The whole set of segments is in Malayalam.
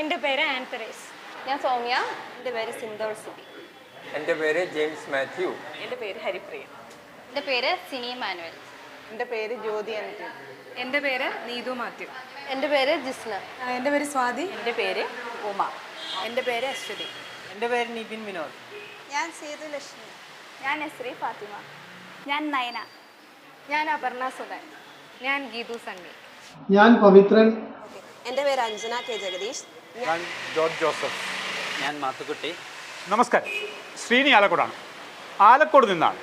എന്റെ പേര് ആൻ തെരേസ് ഞാൻ സൗമ്യ എന്റെ പേര് സിന്ധോൾ സുബി എന്റെ പേര് ജെയിംസ് മാത്യു എന്റെ പേര് ഹരിപ്രിയ എന്റെ പേര് സിനി മാനുവൽ എന്റെ പേര് ജ്യോതി അനിറ്റൻ എന്റെ പേര് നീതു മാത്യു എന്റെ പേര് ജിസ്ന എന്റെ പേര് സ്വാതി എന്റെ പേര് ഉമ എന്റെ പേര് അശ്വതി എന്റെ പേര് നിതിൻ വിനോദ് ഞാൻ സേതു ലക്ഷ്മി ഞാൻ നസ്രി ഫാത്തിമ ഞാൻ നയന ഞാൻ അപർണ സുധൻ ഞാൻ ഗീതു സണ്ണി ഞാൻ പവിത്രൻ എന്റെ പേര് അഞ്ജന കെ ജഗദീഷ് ഞാൻ ജോർജ് ജോസഫ്. ഞാൻ മാത്തുക്കുട്ടി. നമസ്കാരം. ശ്രീനി ആലക്കോടാണ്. ആലക്കോട് നിന്നാണ്.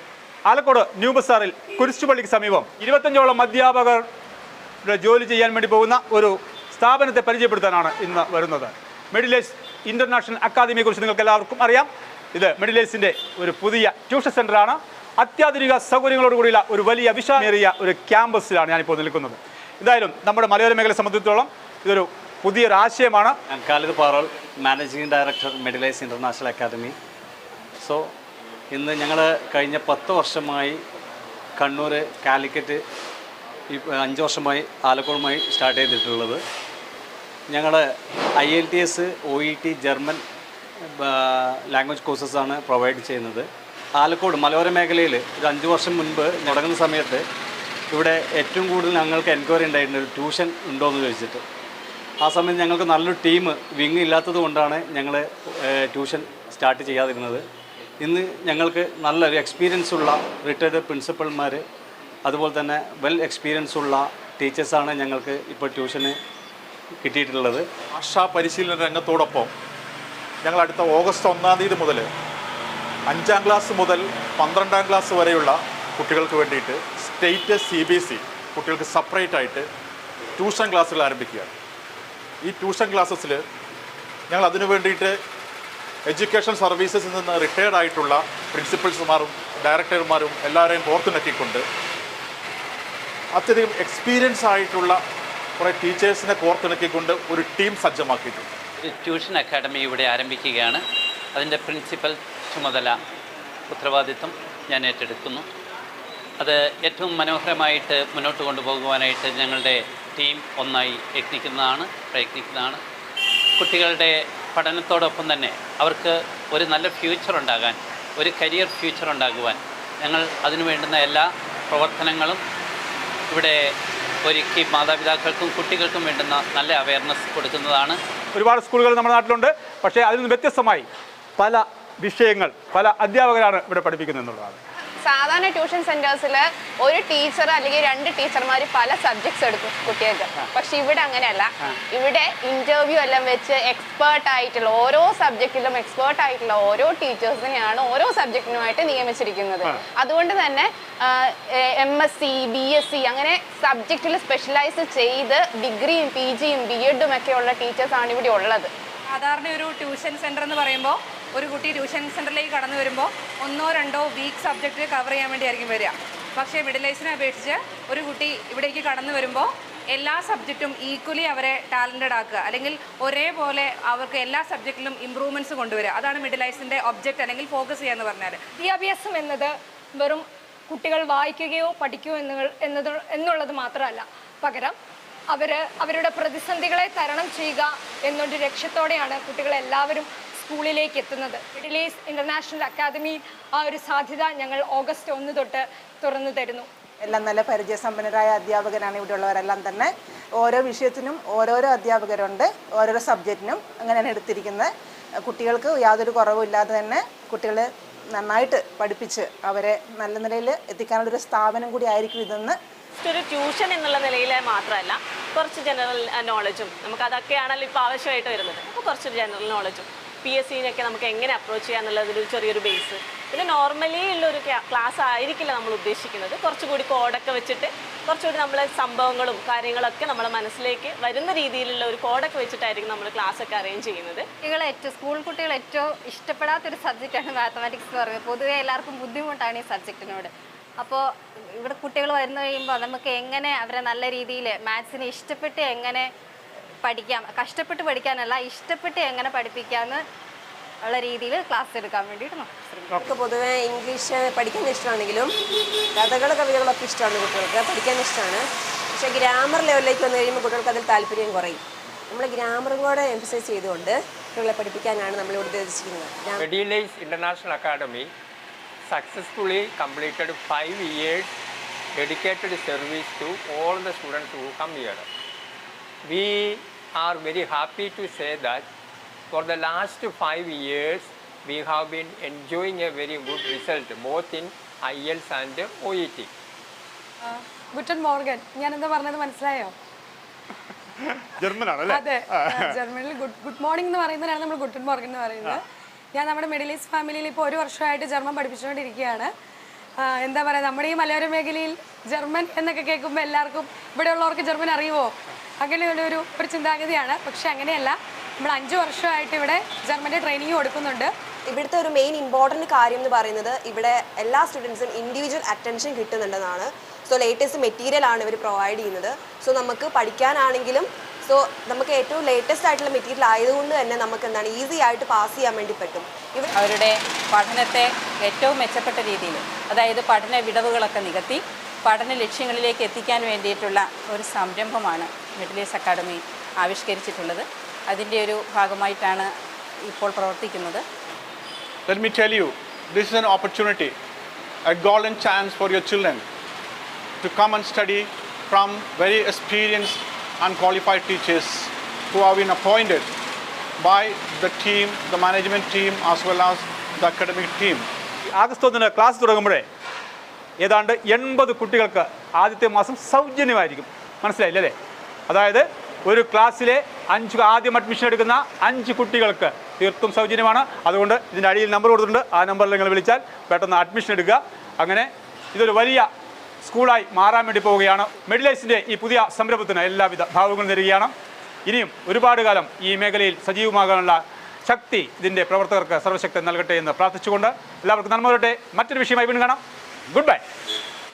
ആലക്കോട് ന്യൂ ബസാറിൽ കുരിശുപള്ളിക്ക് സമീപം ഇരുപത്തഞ്ചോളം അധ്യാപകർ ജോലി ചെയ്യാൻ വേണ്ടി പോകുന്ന ഒരു സ്ഥാപനത്തെ പരിചയപ്പെടുത്താനാണ് ഇന്ന് വരുന്നത്. മെഡിലേഴ്സ് ഇന്റർനാഷണൽ അക്കാദമിയെക്കുറിച്ച് നിങ്ങൾക്ക് എല്ലാവർക്കും അറിയാം. ഇത് മെഡിലേഴ്സിന്റെ ഒരു പുതിയ ട്യൂഷൻ സെന്ററാണ് അത്യാധുനിക സൗകര്യങ്ങളോടുകൂടിയുള്ള ഒരു വലിയ വിശാലേറിയ ഒരു ക്യാമ്പസിലാണ് ഞാനിപ്പോൾ നിൽക്കുന്നത്. എന്തായാലും നമ്മുടെ മലയോര മേഖലയെ സംബന്ധിച്ചിടത്തോളം ഇതൊരു പുതിയൊരു ആശയമാണ് Khalid Parol managing director Medilise international academy. So ഇന്ന് ഞങ്ങൾ കഴിഞ്ഞ പത്ത് വർഷമായി കണ്ണൂർ കാലിക്കറ്റ് ഈ അഞ്ച് വർഷമായി ആലക്കോടുമായി സ്റ്റാർട്ട് ചെയ്തിട്ടുള്ളത്. ഞങ്ങൾ IELTS O E T German language കോഴ്സസാണ് provide ചെയ്യുന്നത്. ആലക്കോട് മലയോര മേഖലയിൽ ഒരു അഞ്ച് വർഷം മുൻപ് തുടങ്ങുന്ന സമയത്ത് ഇവിടെ ഏറ്റവും കൂടുതൽ ഞങ്ങൾക്ക് എൻക്വയറി ഉണ്ടായിട്ടുണ്ട് ട്യൂഷൻ ഉണ്ടോ എന്ന് ചോദിച്ചിട്ട്. ആ സമയത്ത് ഞങ്ങൾക്ക് നല്ലൊരു ടീം വിങ് ഇല്ലാത്തത് കൊണ്ടാണ് ഞങ്ങൾ ട്യൂഷൻ സ്റ്റാർട്ട് ചെയ്യാതിരുന്നത്. ഇന്ന് ഞങ്ങൾക്ക് നല്ലൊരു എക്സ്പീരിയൻസ് ഉള്ള റിട്ടയർഡ് പ്രിൻസിപ്പൽമാർ അതുപോലെ തന്നെ വെൽ എക്സ്പീരിയൻസ് ഉള്ള ടീച്ചേഴ്സാണ് ഞങ്ങൾക്ക് ഇപ്പോൾ ട്യൂഷന് കിട്ടിയിട്ടുള്ളത്. ഭാഷാ പരിശീലന രംഗത്തോടൊപ്പം ഞങ്ങൾ അടുത്ത ഓഗസ്റ്റ് ഒന്നാം തീയതി മുതൽ അഞ്ചാം ക്ലാസ് മുതൽ പന്ത്രണ്ടാം ക്ലാസ് വരെയുള്ള കുട്ടികൾക്ക് വേണ്ടിയിട്ട് സ്റ്റേറ്റ് സി ബി എസ് കുട്ടികൾക്ക് സെപ്പറേറ്റ് ആയിട്ട് ട്യൂഷൻ ക്ലാസ്സുകൾ ആരംഭിക്കുകയാണ്. ഈ ട്യൂഷൻ ക്ലാസ്സസിൽ ഞങ്ങൾ അതിനു വേണ്ടിയിട്ട് എഡ്യൂക്കേഷൻ സർവീസസിൽ നിന്ന് റിട്ടയർഡ് ആയിട്ടുള്ള പ്രിൻസിപ്പൽസുമാരും ഡയറക്ടർമാരും എല്ലാവരെയും കോർത്തിണക്കിക്കൊണ്ട് അത്യധികം എക്സ്പീരിയൻസ് ആയിട്ടുള്ള കുറേ ടീച്ചേഴ്സിനെ കോർത്തിണക്കിക്കൊണ്ട് ഒരു ടീം സജ്ജമാക്കിയിട്ടുണ്ട്. ട്യൂഷൻ അക്കാഡമി ഇവിടെ ആരംഭിക്കുകയാണ്. അതിന്റെ പ്രിൻസിപ്പൽ ചുമതല ഉത്തരവാദിത്വം ഞാൻ ഏറ്റെടുക്കുന്നു. അത് ഏറ്റവും മനോഹരമായിട്ട് മുന്നോട്ട് കൊണ്ടുപോകുവാനായിട്ട് ഞങ്ങളുടെ ടീം ഒന്നായി യത്നിക്കുന്നതാണ് പ്രയത്നിക്കുന്നതാണ്. കുട്ടികളുടെ പഠനത്തോടൊപ്പം തന്നെ അവർക്ക് ഒരു നല്ല ഫ്യൂച്ചർ ഉണ്ടാകാൻ ഒരു കരിയർ ഫ്യൂച്ചർ ഉണ്ടാകുവാൻ ഞങ്ങൾ അതിനു വേണ്ടുന്ന എല്ലാ പ്രവർത്തനങ്ങളും ഇവിടെ ഒരുക്കി മാതാപിതാക്കൾക്കും കുട്ടികൾക്കും വേണ്ടുന്ന നല്ല അവയർനെസ് കൊടുക്കുന്നതാണ്. ഒരുപാട് സ്കൂളുകൾ നമ്മുടെ നാട്ടിലുണ്ട്. പക്ഷേ അതിൽ നിന്ന് വ്യത്യസ്തമായി പല വിഷയങ്ങൾ പല അധ്യാപകരാണ് ഇവിടെ പഠിപ്പിക്കുന്നത് എന്നുള്ളതാണ്. സാധാരണ ട്യൂഷൻ സെന്റേഴ്സിൽ ഒരു ടീച്ചർ അല്ലെങ്കിൽ രണ്ട് ടീച്ചർമാർ പല സബ്ജക്ട്സ് എടുക്കും കുട്ടികൾക്ക്. പക്ഷെ ഇവിടെ അങ്ങനെയല്ല. ഇവിടെ ഇന്റർവ്യൂ എല്ലാം വെച്ച് എക്സ്പേർട്ട് ആയിട്ടുള്ള ഓരോ സബ്ജക്റ്റിലും എക്സ്പേർട്ട് ആയിട്ടുള്ള ഓരോ ടീച്ചേഴ്സിനെയാണ് ഓരോ സബ്ജക്റ്റിനുമായിട്ട് നിയമിച്ചിരിക്കുന്നത്. അതുകൊണ്ട് തന്നെ M S C B S C അങ്ങനെ സബ്ജക്റ്റിൽ സ്പെഷ്യലൈസ് ചെയ്ത് ഡിഗ്രിയും പി ജിയും ബി എഡും ഒക്കെ ഉള്ള ടീച്ചേഴ്സാണ് ഇവിടെ ഉള്ളത്. സാധാരണ ഒരു ട്യൂഷൻ സെന്റർ എന്ന് പറയുമ്പോൾ ഒരു കുട്ടി ട്യൂഷൻ സെന്ററിലേക്ക് കടന്നു വരുമ്പോൾ ഒന്നോ രണ്ടോ വീക്ക് സബ്ജക്റ്റ് കവർ ചെയ്യാൻ വേണ്ടിയായിരിക്കും വരിക. പക്ഷേ മിഡിലൈസിനെ അപേക്ഷിച്ച് ഒരു കുട്ടി ഇവിടേക്ക് കടന്നു വരുമ്പോൾ എല്ലാ സബ്ജക്റ്റും ഈക്വലി അവരെ ടാലന്റഡ് ആക്കുക. അല്ലെങ്കിൽ ഒരേപോലെ അവർക്ക് എല്ലാ സബ്ജക്റ്റിലും ഇമ്പ്രൂവ്മെന്റ്സ് കൊണ്ടുവരിക. അതാണ് മിഡിൽ ഐസിന്റെ ഒബ്ജക്റ്റ് അല്ലെങ്കിൽ ഫോക്കസ് ചെയ്യുക എന്ന് പറഞ്ഞാൽ. വിദ്യാഭ്യാസം എന്നത് വെറും കുട്ടികൾ വായിക്കുകയോ പഠിക്കുകയോ എന്നുകൾ എന്നത് എന്നുള്ളത് മാത്രമല്ല. പകരം അവർ അവരുടെ പ്രതിസന്ധികളെ തരണം ചെയ്യുക എന്നൊരു ലക്ഷ്യത്തോടെയാണ് കുട്ടികളെല്ലാവരും സ്കൂളിലേക്ക് എത്തുന്നത്. മിഡിൽ ഈസ്റ്റ് ഇന്റർനാഷണൽ അക്കാദമി ആ ഒരു സാധ്യത ഞങ്ങൾ ഓഗസ്റ്റ് ഒന്ന് തൊട്ട് തുറന്നു തരുന്നു. എല്ലാം നല്ല പരിചയസമ്പന്നരായ അധ്യാപകരാണ് ഇവിടെ ഉള്ളവരെല്ലാം തന്നെ. ഓരോ വിഷയത്തിനും ഓരോരോ അധ്യാപകരുണ്ട് ഓരോരോ സബ്ജക്റ്റിനും അങ്ങനെയാണ് എടുത്തിരിക്കുന്നത്. കുട്ടികൾക്ക് യാതൊരു കുറവുമില്ലാതെ തന്നെ കുട്ടികളെ നന്നായിട്ട് പഠിപ്പിച്ച് അവരെ നല്ല നിലയിൽ എത്തിക്കാനുള്ളൊരു സ്ഥാപനം കൂടി ആയിരിക്കും ഇതെന്ന് ഒരു ട്യൂഷൻ എന്നുള്ള നിലയിൽ മാത്രമല്ല കുറച്ച് ജനറൽ നോളജും നമുക്ക് അതൊക്കെയാണല്ലോ ഇപ്പോൾ ആവശ്യമായിട്ട് വരുന്നത്. അപ്പോൾ കുറച്ചൊരു ജനറൽ നോളജും പി എസ് സിനൊക്കെ നമുക്ക് എങ്ങനെ അപ്രോച്ച് ചെയ്യാന്നുള്ളതിൽ ചെറിയൊരു ബേസ് പിന്നെ നോർമലി ഉള്ള ഒരു ക്ലാസ് ആയിരിക്കില്ല നമ്മൾ ഉദ്ദേശിക്കുന്നത്. കുറച്ചുകൂടി കോഡൊക്കെ വെച്ചിട്ട് കുറച്ചുകൂടി നമ്മളെ സംഭവങ്ങളും കാര്യങ്ങളൊക്കെ നമ്മളെ മനസ്സിലേക്ക് വരുന്ന രീതിയിലുള്ള ഒരു കോഡൊക്കെ വെച്ചിട്ടായിരിക്കും നമ്മൾ ക്ലാസ് ഒക്കെ അറേഞ്ച് ചെയ്യുന്നത്. കുട്ടികൾ ഏറ്റവും സ്കൂൾ കുട്ടികൾ ഏറ്റവും ഇഷ്ടപ്പെടാത്ത ഇഷ്ടപ്പെടാത്തൊരു സബ്ജക്റ്റാണ് മാത്തമാറ്റിക്സ് എന്ന് പറയുന്നത്. പൊതുവെ എല്ലാവർക്കും ബുദ്ധിമുട്ടാണ് ഈ സബ്ജക്റ്റിനോട് അപ്പോൾ ഇവിടെ കുട്ടികൾ വരുന്ന കഴിയുമ്പോൾ നമുക്ക് എങ്ങനെ അവരെ നല്ല രീതിയിൽ മാത്സിനെ ഇഷ്ടപ്പെട്ട് എങ്ങനെ പഠിക്കാം കഷ്ടപ്പെട്ട് പഠിക്കാനല്ല ഇഷ്ടപ്പെട്ട് എങ്ങനെ പഠിപ്പിക്കാമെന്ന് ഉള്ള രീതിയിൽ ക്ലാസ് എടുക്കാൻ വേണ്ടിയിട്ട് നമുക്ക് പൊതുവേ ഇംഗ്ലീഷ് പഠിക്കാൻ ഇഷ്ടമാണെങ്കിലും കഥകൾ കവിതകളൊക്കെ ഇഷ്ടമാണ് കുട്ടികൾക്ക്. പഠിക്കാൻ ഇഷ്ടമാണ്. പക്ഷേ ഗ്രാമർ ലെവലിലേക്ക് വന്നു കഴിയുമ്പോൾ കുട്ടികൾക്ക് അതിൽ താല്പര്യം കുറയും. നമ്മൾ ഗ്രാമറും കൂടെ എംഫസൈസ് ചെയ്തുകൊണ്ട് കുട്ടികളെ പഠിപ്പിക്കാനാണ് നമ്മൾ ഇവിടെ ഉദ്ദേശിക്കുന്നത് international academy International Academy successfully completed dedicated years dedicated service to all the students who come here. We are very happy to say that for the last five years we have been enjoying a very good result both in IELTS and OET. ഗുട്ടൻ മോർഗൻ ഞാൻ എന്താ പറഞ്ഞത് മനസ്സിലായോ? ജർമ്മനാണ് അതെ ജർമ്മനിൽ ഗുഡ് ഗുഡ് മോർണിംഗ് എന്ന് പറയുന്നതാണ് നമ്മൾ ഗുട്ടൻ മോർഗൻ എന്ന് പറയുന്നത്. ഞാൻ നമ്മുടെ മിഡിൽ ഈസ്റ്റ് ഫാമിലിയിൽ ഇപ്പോൾ ഒരു വർഷമായിട്ട് ജർമ്മൻ പഠിപ്പിച്ചുകൊണ്ടിരിക്കുകയാണ്. എന്താ പറയുക നമ്മുടെ ഈ മലയോര മേഖലയിൽ ജർമ്മൻ എന്നൊക്കെ കേൾക്കുമ്പോൾ എല്ലാവർക്കും ഇവിടെയുള്ളവർക്ക് ജർമ്മൻ അറിയുമോ അങ്ങനെയുള്ള ഒരു ഒരു ചിന്താഗതിയാണ്. പക്ഷെ അങ്ങനെയല്ല. നമ്മൾ അഞ്ച് വർഷമായിട്ട് ഇവിടെ ജർമ്മന്റെ ട്രെയിനിങ് കൊടുക്കുന്നുണ്ട് ഇവിടുത്തെ ഒരു മെയിൻ ഇമ്പോർട്ടന്റ് കാര്യം എന്ന് പറയുന്നത് ഇവിടെ എല്ലാ സ്റ്റുഡൻസും ഇൻഡിവിജ്വൽ അറ്റൻഷൻ കിട്ടുന്നുണ്ടെന്നാണ്. സോ ലേറ്റസ്റ്റ് മെറ്റീരിയൽ ആണ് ഇവർ പ്രൊവൈഡ് ചെയ്യുന്നത്. സോ നമുക്ക് പഠിക്കാനാണെങ്കിലും സോ നമുക്ക് ഏറ്റവും ലേറ്റസ്റ്റ് ആയിട്ടുള്ള മെറ്റീരിയൽ ആയതുകൊണ്ട് തന്നെ നമുക്ക് എന്താണ് ഈസി ആയിട്ട് പാസ് ചെയ്യാൻ വേണ്ടി പറ്റും. ഇവർ അവരുടെ പഠനത്തെ ഏറ്റവും മെച്ചപ്പെട്ട രീതിയിൽ അതായത് പഠന വിടവുകളൊക്കെ നികത്തി പഠന ലക്ഷ്യങ്ങളിലേക്ക് എത്തിക്കാൻ വേണ്ടിയിട്ടുള്ള ഒരു സംരംഭമാണ് മിഡിൽ ഈസ്റ്റ് അക്കാഡമി ആവിഷ്കരിച്ചിട്ടുള്ളത് അതിന്റെ ഒരു ഭാഗമായിട്ടാണ് ഇപ്പോൾ പ്രവർത്തിക്കുന്നത് Let me tell you, this is an opportunity, a golden chance for your children to come and study from very experienced and qualified teachers who have been appointed by the team, the management team, as well as the academic team. August ഒന്നിന് ക്ലാസ് തുടങ്ങുമ്പോഴേ ഏതാണ്ട് എൺപത് കുട്ടികൾക്ക് ആദ്യത്തെ മാസം സൗജന്യമായിരിക്കും. മനസ്സിലായില്ലേ അല്ലേ? അതായത് ഒരു ക്ലാസ്സിലെ അഞ്ച് ആദ്യം അഡ്മിഷൻ എടുക്കുന്ന അഞ്ച് കുട്ടികൾക്ക് തീർത്തും സൗജന്യമാണ്. അതുകൊണ്ട് ഇതിന്റെ അടിയിൽ നമ്പർ കൊടുത്തിട്ടുണ്ട്. ആ നമ്പറിൽ നിങ്ങൾ വിളിച്ചാൽ പെട്ടെന്ന് അഡ്മിഷൻ എടുക്കുക. അങ്ങനെ ഇതൊരു വലിയ സ്കൂളായി മാറാൻ വേണ്ടി പോവുകയാണ്. മെഡിലൈസിന്റെ ഈ പുതിയ സംരംഭത്തിന് എല്ലാവിധ ഭാവങ്ങളും തരികയാണ് ഇനിയും ഒരുപാട് കാലം ഈ മേഖലയിൽ സജീവമാകാനുള്ള ശക്തി ഇതിന്റെ പ്രവർത്തകർക്ക് സർവശക്തി നൽകട്ടെ എന്ന് പ്രാർത്ഥിച്ചുകൊണ്ട് എല്ലാവർക്കും നന്മ വരട്ടെ. മറ്റൊരു വിഷയമായി വീണ്ടും കാണാം. Good bye